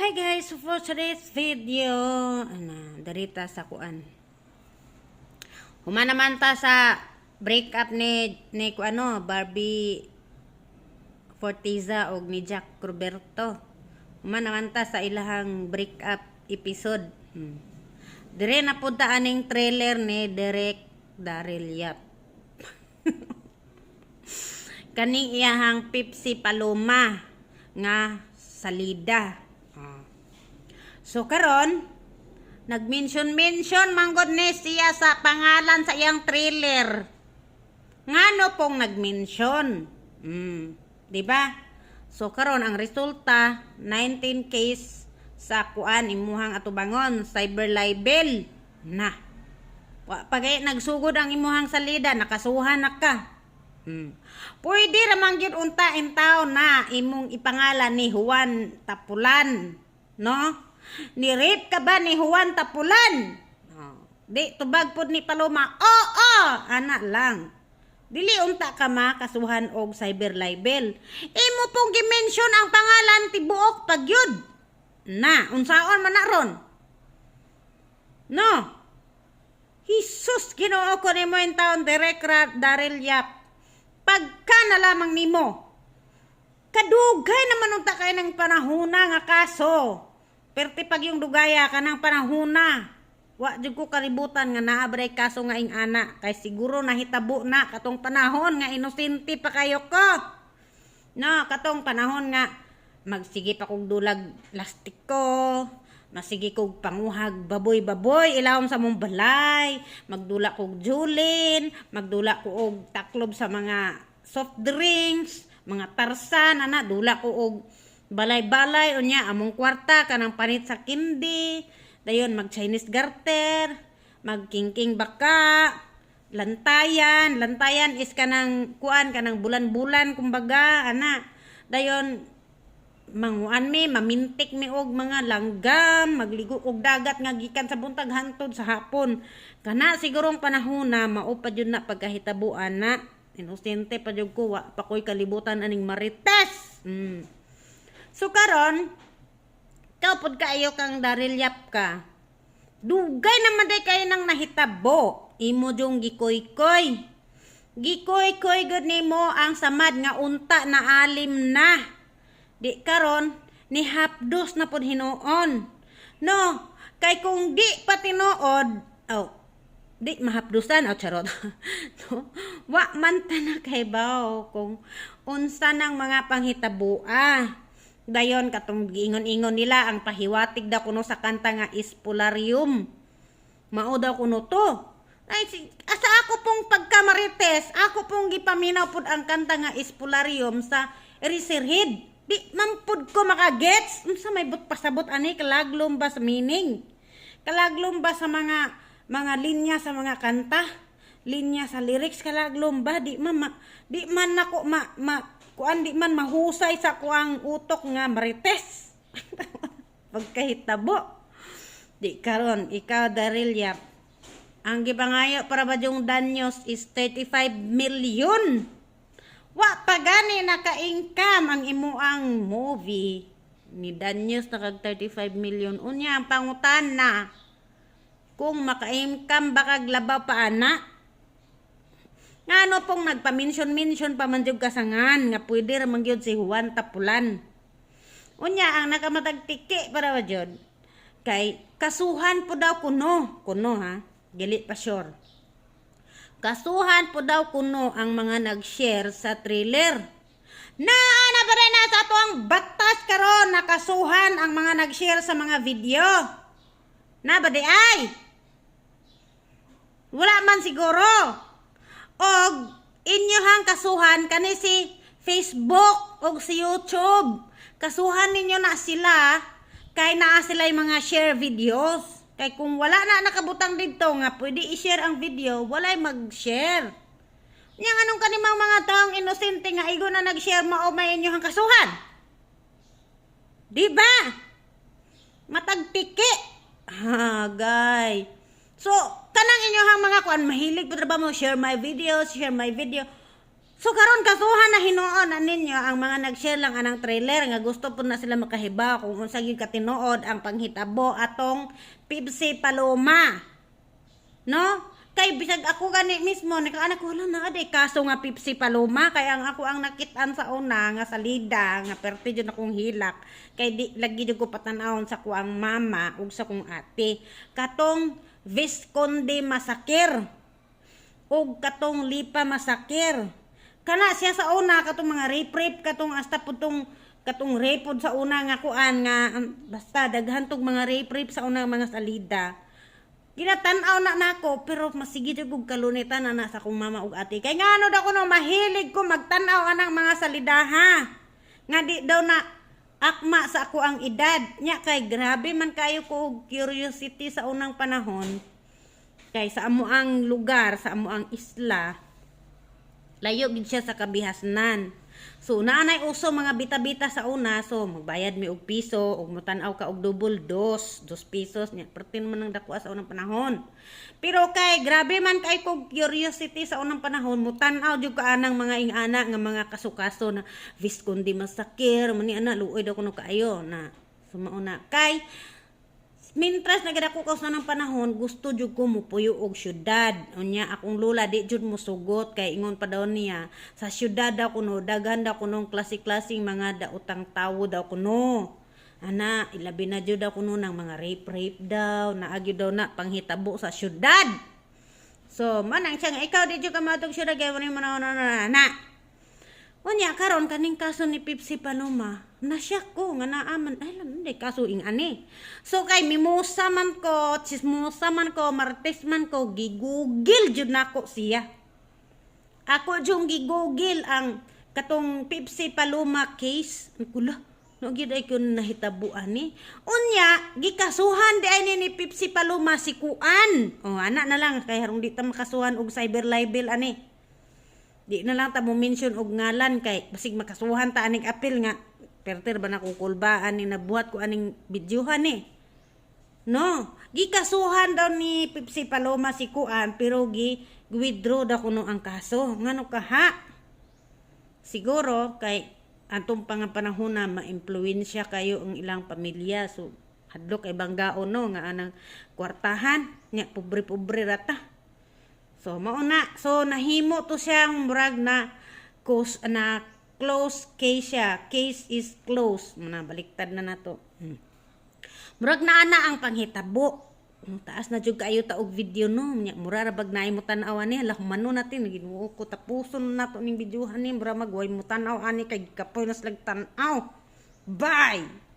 Hi guys, for today's video, ano, darita sa kuan. Huma naman ta sa breakup ni ni ano, Barbie Fortiza og ni Jack Roberto. Huma naman ta sa ilahang breakup episode. Hmm. Dire na pud ta aning trailer ni Derek Daryl Yap. Kaning iyahang Pepsi Paloma nga salida. So karon nag-mention-mention manggod ni siya sa pangalan sa iyang trailer. Ngano pong nag-mention? Mm, 'di ba? So karon ang resulta 19 case sa kuan imuhang atubangon cyber libel na. Pagay nagsugod ang imuhang salida nakasuhan na ka. Hmm. Pwede ramang gyud unta in taon na imong ipangalan ni Juan Tapulan, no? Ni rape ka ba ni Juan Tapulan? Oh. Di tubag pud ni Paloma. Oo, oh, ana lang. Dili unta ka makasuhan og cyber libel. Imo pong gi-mention ang pangalan tibuok pagyud. Na, unsaon man na ron? No. Jesus, ginoo ko nimo in taon direct Daryl Yap pagka na lamang nimo. Kadugay naman unta kay ng panahuna nga kaso. Perti pag yung dugaya ka ng panahuna. Wa jud ko kalibutan nga naabray kaso nga ing ana kay siguro nahitabo na katong panahon nga inosente pa kayo ko. No, katong panahon nga magsige pa kog dulag plastic ko, masige kog panguhag baboy-baboy ilawom sa mong balay, magdula kog julin, magdula ko og taklob sa mga soft drinks, mga tarsan ana dula ko og balay-balay unya among kwarta kanang panit sa kindi, dayon mag Chinese garter, mag kingking baka, lantayan, lantayan is kanang kuan kanang bulan-bulan kumbaga ana. Dayon manguan mi mamintik mi og mga langgam magligo og dagat nga gikan sa buntag hantod sa hapon kana sigurong panahon na mao pa na pagkahitabuan na inosente pa jud ko wa pa koy kalibutan aning marites mm. So karon ikaw pod kaayo kang darilyap ka dugay naman day kayo nang nahitabo imo jong gikoy-koy gikoy-koy gud nimo ang samad nga unta na alim na Di karon ni hapdos na pod hinuon. No, kay kung di pa tinuod, oh, di mahapdusan oh charot. no, wa man ta na kay bao kung unsa nang mga panghitabua. Dayon katong giingon-ingon nila ang pahiwatig daw kuno sa kanta nga Espolarium. Mao daw kuno to. Ay, asa ako pong pagkamarites, ako pong gipaminaw pud ang kanta nga Espolarium sa Erisirhid. Di mampud ko makagets. Unsa may but pasabot ani kalaglom ba sa meaning? Kalaglom ba sa mga mga linya sa mga kanta? Linya sa lyrics kalaglom ba di man ma, di man nako ma, ma kuan di man mahusay sa kuang utok nga marites. Pagkahitabo. Di karon ikaw Daryl Yap. Ang gipangayo para ba yung danyos is 35 million. Wa pa gani naka-income ang imuang movie ni Danyos na kag 35 million. Unya ang pangutan na kung maka-income baka labaw pa ana. Ngano pong nagpa-mention-mention pa man kasangan nga pwede ra man gyud si Juan Tapulan. Unya ang nakamatagtiki para ba jud kay kasuhan po daw kuno, kuno ha, dili pa sure. Kasuhan po daw kuno ang mga nag-share sa trailer. Na ana ba rin sa tuang batas karon nakasuhan ang mga nag-share sa mga video. Na ba di ay? Wala man siguro. Og inyohang kasuhan kani si Facebook og si YouTube. Kasuhan ninyo na sila kay naa sila yung mga share videos. Kay kung wala na nakabutang dito nga pwede i-share ang video, walay mag-share. Nya anong kanimang mga taong inosente nga igo na nag-share mao may inyong kasuhan? Di ba? Matagtiki. Ha, gay. So, kanang inyong mga kuan mahilig po ba mo share my videos, share my video. So karon kasuhan na hinuon na ninyo ang mga nag-share lang anang trailer nga gusto po na sila makahibaw kung unsa gyud katinuod ang panghitabo atong Pipsi Paloma. No? Kay bisag ako gani mismo nakaanak ko wala na aday kaso nga Pipsi Paloma kay ang ako ang nakitaan sa una nga salida nga perti jud akong hilak. Kay di lagi jud ko patanawon sa kuang mama ug sa kong ate. Katong Visconde Masakir ug katong Lipa Masakir. Kana siya sa una katong mga rape rape katong hasta putong katong rape pod sa una nga kuan nga basta daghan tog mga rape rape sa una mga salida Ginatan-aw na nako pero masigid kog kalunitan na sa akong mama ug ate. Kay ngano daw ko no mahilig ko magtan-aw anang mga salidaha. Nga di daw na akma sa ako ang edad. Nya kay grabe man kayo ko curiosity sa unang panahon. Kay sa amo ang lugar, sa amo ang isla, layo gid siya sa kabihasnan. So naanay uso mga bita-bita sa una. So magbayad mi og piso ug motan-aw ka og double dos, dos pesos nya pertin man ang dako sa unang panahon. Pero kay grabe man kay kog curiosity sa unang panahon. Motan-aw jud ka anang mga ing-ana nga mga kasukaso na Visconde Masakir. Man ni ana luoy daw kuno kaayo. Na sumauna kay Mintras nagadako ko sa ng panahon, gusto jud ko mupuyo og syudad. Unya akong lula di jud mo sugot kay ingon pa daw niya sa syudad daw kuno daghan daw kuno klase-klaseng mga daotang tawo daw kuno. Ana, ilabi na jud daw kuno ng mga rape rape daw, naagi daw na panghitabo sa syudad. So, manang siya nga, ikaw di jud ka matog syudad kay mo na na na na. Unya karon kaning kaso ni Pipsi Paloma, nasyak ko nga naaman ay lang hindi kaso ing ani. So kay mimusa man ko, chismosa man ko, martes man ko, gigugil jud nako siya. Ako jung gigugil ang katong Pipsi Paloma case. Ang kula, no gid ay ko nahitabo ani. Unya, gikasuhan di ay ni ni Pipsi Paloma si Kuan. O ana na lang kay harong di ta makasuhan og cyber libel ani. Di na lang ta mo mention og ngalan kay basig makasuhan ta aning apil nga perter ba na kukulbaan ni nabuhat ko aning videohan ni. No, gikasuhan daw ni Pipsi Paloma si Kuan pero gi withdraw daw kuno ang kaso. Ngano ka ha? Siguro kay atong pangapanahon na ma-impluwensya kayo ang ilang pamilya so hadlok kay banggaon no nga anang kwartahan nya pobre-pobre rata. So mauna, so nahimo to siyang murag na cause na close case siya. Case is closed. Muna baliktad na nato. Hmm. Murag na ana ang panghitabo. Ang taas na jud kayo ta og video no. Mura ra bag naay mo tan-aw ani natin ginuo ko tapuson nato ning videohan ni mura magway mo tan-aw ani kay kapoy nas lag tan-aw. Bye.